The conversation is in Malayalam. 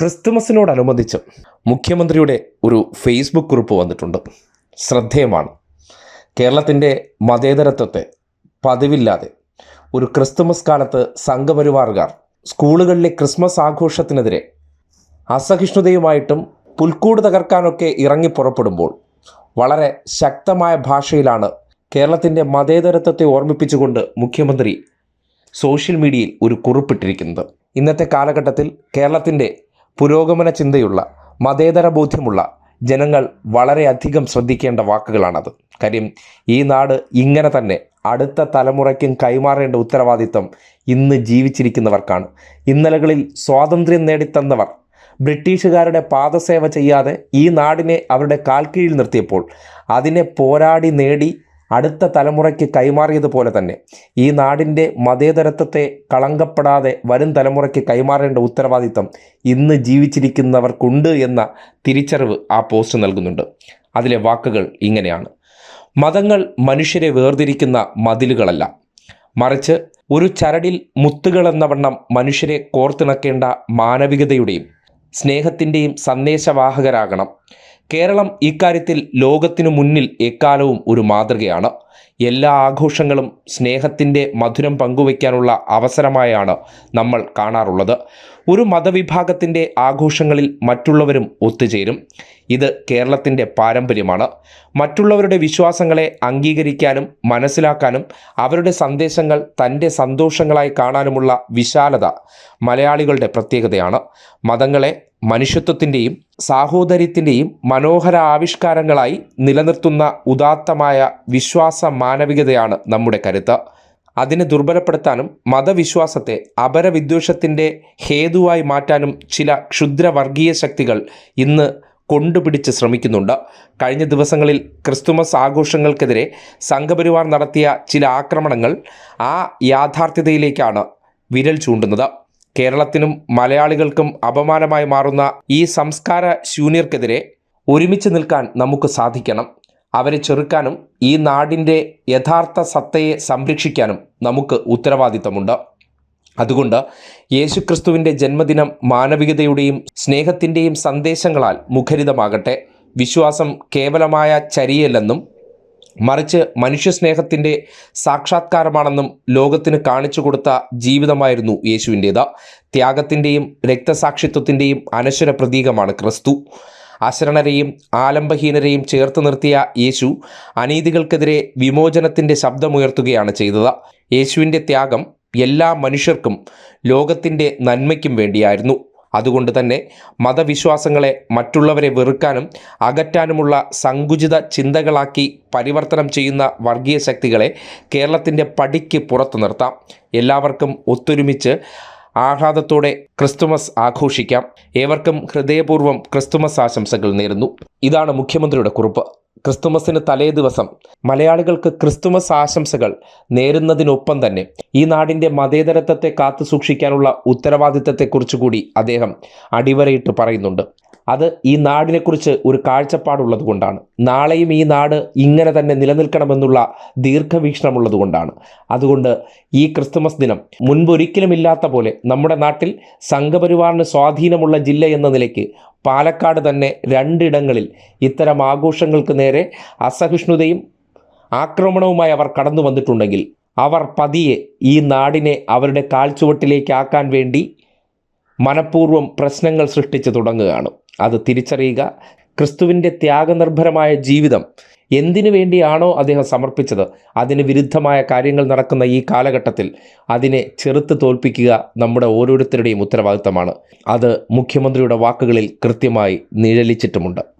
ക്രിസ്തുമസിനോടനുബന്ധിച്ച് മുഖ്യമന്ത്രിയുടെ ഒരു ഫേസ്ബുക്ക് കുറിപ്പ് വന്നിട്ടുണ്ട്. ശ്രദ്ധേയമാണ്. കേരളത്തിന്റെ മതേതരത്വത്തെ പതിവില്ലാതെ ഒരു ക്രിസ്തുമസ് കാലത്ത് സംഘപരിവാറുകാർ സ്കൂളുകളിലെ ക്രിസ്മസ് ആഘോഷത്തിനെതിരെ അസഹിഷ്ണുതയുമായിട്ടും പുൽക്കൂട് തകർക്കാനൊക്കെ ഇറങ്ങി പുറപ്പെടുമ്പോൾ വളരെ ശക്തമായ ഭാഷയിലാണ് കേരളത്തിന്റെ മതേതരത്വത്തെ ഓർമ്മിപ്പിച്ചുകൊണ്ട് മുഖ്യമന്ത്രി സോഷ്യൽ മീഡിയയിൽ ഒരു കുറിപ്പിട്ടിരിക്കുന്നത്. ഇന്നത്തെ കാലഘട്ടത്തിൽ കേരളത്തിന്റെ പുരോഗമന ചിന്തയുള്ള മതേതര ബോധ്യമുള്ള ജനങ്ങൾ വളരെയധികം ശ്രദ്ധിക്കേണ്ട വാക്കുകളാണത്. കാര്യം ഈ നാട് ഇങ്ങനെ തന്നെ അടുത്ത തലമുറയ്ക്കും കൈമാറേണ്ട ഉത്തരവാദിത്തം ഇന്ന് ജീവിച്ചിരിക്കുന്നവർക്കാണ്. ഇന്നലകളിൽ സ്വാതന്ത്ര്യം നേടിത്തന്നവർ ബ്രിട്ടീഷുകാരുടെ പാദസേവ ചെയ്യാതെ ഈ നാടിനെ അവരുടെ കാൽക്കീഴിൽ നിർത്തിയപ്പോൾ അതിനെ പോരാടി നേടി അടുത്ത തലമുറയ്ക്ക് കൈമാറിയതുപോലെ തന്നെ. ഈ നാടിന്റെ മതേതരത്വത്തെ കളങ്കപ്പെടാതെ വരും തലമുറയ്ക്ക് കൈമാറേണ്ട ഉത്തരവാദിത്തം ഇന്ന് ജീവിച്ചിരിക്കുന്നവർക്കുണ്ട് എന്ന തിരിച്ചറിവ് ആ പോസ്റ്റ് നൽകുന്നുണ്ട്. അതിലെ വാക്കുകൾ ഇങ്ങനെയാണ്. മതങ്ങൾ മനുഷ്യരെ വേർതിരിക്കുന്ന മതിലുകളല്ല. മറിച്ച് ഒരു ചരടിൽ മുത്തുകളെന്ന വണ്ണം മനുഷ്യരെ കോർത്തിണക്കേണ്ട മാനവികതയുടെയും സ്നേഹത്തിന്റെയും സന്ദേശവാഹകരാകണം. കേരളം ഇക്കാര്യത്തിൽ ലോകത്തിനു മുന്നിൽ എക്കാലവും ഒരു മാതൃകയാണ്. എല്ലാ ആഘോഷങ്ങളും സ്നേഹത്തിന്റെ മധുരം പങ്കുവയ്ക്കാനുള്ള അവസരമായാണ് നമ്മൾ കാണാറുള്ളത്. ഒരു മതവിഭാഗത്തിന്റെ ആഘോഷങ്ങളിൽ മറ്റുള്ളവരും ഒത്തുചേരും. ഇത് കേരളത്തിന്റെ പാരമ്പര്യമാണ്. മറ്റുള്ളവരുടെ വിശ്വാസങ്ങളെ അംഗീകരിക്കാനും മനസ്സിലാക്കാനും അവരുടെ സന്ദേശങ്ങൾ തന്റെ സന്തോഷങ്ങളായി കാണാനുമുള്ള വിശാലത മലയാളികളുടെ പ്രത്യേകതയാണ്. മതങ്ങളെ മനുഷ്യത്വത്തിന്റെയും സാഹോദര്യത്തിന്റെയും മനോഹര ആവിഷ്കാരങ്ങളായി നിലനിർത്തുന്ന ഉദാത്തമായ വിശ്വാസ മാനവികതയാണ് നമ്മുടെ കരുത്ത്. അതിനെ ദുർബലപ്പെടുത്താനും മതവിശ്വാസത്തെ അപരവിദ്വേഷത്തിന്റെ ഹേതുവായി മാറ്റാനും ചില ക്ഷുദ്രവർഗീയ ശക്തികൾ ഇന്ന് കൊണ്ടുപിടിച്ച് ശ്രമിക്കുന്നുണ്ട്. കഴിഞ്ഞ ദിവസങ്ങളിൽ ക്രിസ്തുമസ് ആഘോഷങ്ങൾക്കെതിരെ സംഘപരിവാർ നടത്തിയ ചില ആക്രമണങ്ങൾ ആ യാഥാർത്ഥ്യതയിലേക്കാണ് വിരൽ ചൂണ്ടുന്നത്. കേരളത്തിനും മലയാളികൾക്കും അപമാനമായി മാറുന്ന ഈ സംസ്കാര ശൂന്യർക്കെതിരെ ഒരുമിച്ച് നിൽക്കാൻ നമുക്ക് സാധിക്കണം. അവരെ ചെറുക്കാനും ഈ നാടിന്റെ യഥാർത്ഥ സത്തയെ സംരക്ഷിക്കാനും നമുക്ക് ഉത്തരവാദിത്തമുണ്ട്. അതുകൊണ്ട് യേശുക്രിസ്തുവിന്റെ ജന്മദിനം മാനവികതയുടെയും സ്നേഹത്തിന്റെയും സന്ദേശങ്ങളാൽ മുഖരിതമാകട്ടെ. വിശ്വാസം കേവലമായ ചരിയല്ലെന്നും മറിച്ച് മനുഷ്യസ്നേഹത്തിന്റെ സാക്ഷാത്കാരമാണെന്നും ലോകത്തിന് കാണിച്ചു കൊടുത്ത ജീവിതമായിരുന്നു യേശുവിന്റേത്. ത്യാഗത്തിന്റെയും രക്തസാക്ഷിത്വത്തിന്റെയും അനശ്വര പ്രതീകമാണ് ക്രിസ്തു. അശരണരെയും ആലംബഹീനരെയും ചേർത്ത് നിർത്തിയ യേശു അനീതികൾക്കെതിരെ വിമോചനത്തിന്റെ ശബ്ദമുയർത്തുകയാണ് ചെയ്തത്. യേശുവിന്റെ ത്യാഗം എല്ലാ മനുഷ്യർക്കും ലോകത്തിന്റെ നന്മയ്ക്കും വേണ്ടിയായിരുന്നു. അതുകൊണ്ട് തന്നെ മതവിശ്വാസങ്ങളെ മറ്റുള്ളവരെ വെറുക്കാനും അകറ്റാനുമുള്ള സങ്കുചിത ചിന്തകളാക്കി പരിവർത്തനം ചെയ്യുന്ന വർഗീയ ശക്തികളെ കേരളത്തിന്റെ പടിക്ക് പുറത്തു നിർത്താം. എല്ലാവർക്കും ഒത്തൊരുമിച്ച് ആഹ്ലാദത്തോടെ ക്രിസ്തുമസ് ആഘോഷിക്കാം. ഏവർക്കും ഹൃദയപൂർവം ക്രിസ്തുമസ് ആശംസകൾ നേരുന്നു. ഇതാണ് മുഖ്യമന്ത്രിയുടെ കുറിപ്പ്. ക്രിസ്തുമസിന് തലേ ദിവസം മലയാളികൾക്ക് ക്രിസ്തുമസ് ആശംസകൾ നേരുന്നതിനൊപ്പം തന്നെ ഈ നാടിന്റെ മതേതരത്വത്തെ കാത്തു സൂക്ഷിക്കാനുള്ള ഉത്തരവാദിത്തത്തെക്കുറിച്ച് കൂടി അദ്ദേഹം അടിവരയിട്ട് പറയുന്നുണ്ട്. അത് ഈ നാടിനെക്കുറിച്ച് ഒരു കാഴ്ചപ്പാടുള്ളത് കൊണ്ടാണ്. നാളെയും ഈ നാട് ഇങ്ങനെ തന്നെ നിലനിൽക്കണമെന്നുള്ള ദീർഘവീക്ഷണമുള്ളത് കൊണ്ടാണ് അതുകൊണ്ട് ഈ ക്രിസ്തുമസ് ദിനം മുൻപൊരിക്കലും ഇല്ലാത്ത പോലെ നമ്മുടെ നാട്ടിൽ സംഘപരിവാറിന് സ്വാധീനമുള്ള ജില്ല എന്ന നിലയ്ക്ക് പാലക്കാട് തന്നെ രണ്ടിടങ്ങളിൽ ഇത്തരം ആഘോഷങ്ങൾക്ക് നേരെ അസഹിഷ്ണുതയും ആക്രമണവുമായി അവർ കടന്നു വന്നിട്ടുണ്ടെങ്കിൽ അവർ പതിയെ ഈ നാടിനെ അവരുടെ കാൽച്ചുവട്ടിലേക്കാക്കാൻ വേണ്ടി മനഃപൂർവം പ്രശ്നങ്ങൾ സൃഷ്ടിച്ച് തുടങ്ങുകയാണ്. അത് തിരിച്ചറിയുക. ക്രിസ്തുവിന്റെ ത്യാഗനിർഭരമായ ജീവിതം എന്തിനു വേണ്ടിയാണോ അദ്ദേഹം സമർപ്പിച്ചത്? അതിന് വിരുദ്ധമായ കാര്യങ്ങൾ നടക്കുന്ന ഈ കാലഘട്ടത്തിൽ അതിനെ ചെറുത്ത് തോൽപ്പിക്കുക നമ്മുടെ ഓരോരുത്തരുടെയും ഉത്തരവാദിത്തമാണ്. അത് മുഖ്യമന്ത്രിയുടെ വാക്കുകളിൽ കൃത്യമായി നിഴലിച്ചിട്ടുമുണ്ട്.